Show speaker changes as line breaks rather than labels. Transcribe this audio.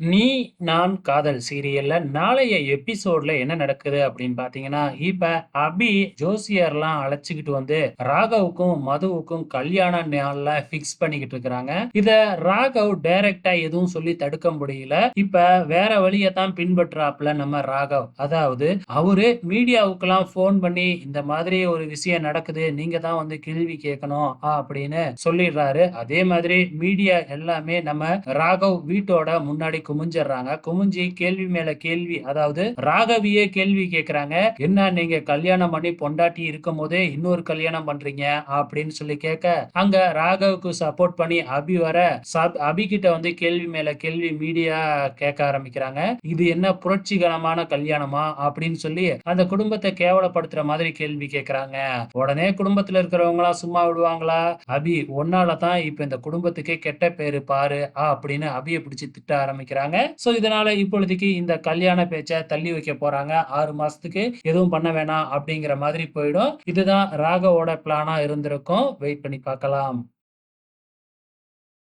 நீ, நான் காதல் சீரியல்ல நாளைய எபிசோட்ல என்ன நடக்குது அப்படின்னு பார்த்தீங்கன்னா, இப்ப அபி ஜோசியர்லாம் அழைச்சுக்கிட்டு வந்து ராகவுக்கும், மதுவுக்கும் கல்யாண நாள்ல ஃபிக்ஸ் பண்ணிக்கிட்டு இருக்கிறாங்க. இத ராகவ் டைரக்டா எதுவும் சொல்லி தடுக்க முடியல. இப்ப வேற வழியை தான் பின்பற்றாப்ல நம்ம ராகவ். அதாவது அவரு மீடியாவுக்கெல்லாம் ஃபோன் பண்ணி இந்த மாதிரி ஒரு விஷயம் நடக்குது. நீங்க தான் வந்து கேள்வி கேட்கணும் அப்படின்னு சொல்லிடுறாரு. அதே மாதிரி மீடியா எல்லாமே நம்ம ராகவ் வீட்டோட முன்னாடி குமிஞ்சிடுறாங்க. குமிஞ்சி கேள்வி மேல கேள்வி அதாவது ராகவியே கேள்வி கேட்கிறாங்க என்ன நீங்க கல்யாணம் பண்ணி பொண்டாட்டி இருக்கும் போதே இன்னொரு கல்யாணம் பண்றீங்க? அப்படின்னு சொல்லி கேட்க அங்க ராகவுக்கு சப்போர்ட் பண்ணி அபி வர அபி கிட்ட வந்து கேள்வி மேல கேள்வி மீடியா கேட்க ஆரம்பிக்கிறாங்க. இது என்ன புரட்சிகரமான கல்யாணமா? அப்படின்னு சொல்லி அந்த குடும்பத்தை கேவலப்படுத்துற மாதிரி கேள்வி கேட்கிறாங்க உடனே குடும்பத்துல இருக்கிறவங்க எல்லாம் சும்மா விடுவாங்களா? அபி ஒன்னால தான் இப்ப இந்த குடும்பத்துக்கே கெட்ட பேரு பாரு அப்படின்னு அபியை பிடிச்சு திட்ட ஆரம்பிக்கிறாங்க. ஆரம்பிக்கிறாங்க சோ இதனால இப்பொழுதைக்கு இந்த கல்யாண பேச்சை தள்ளி வைக்க போறாங்க. ஆறு மாசத்துக்கு எதுவும் பண்ண வேணாம் அப்படிங்கிற மாதிரி போயிடும். இதுதான் ராகவோட பிளானா இருந்திருக்கும். வெயிட் பண்ணி பார்க்கலாம்.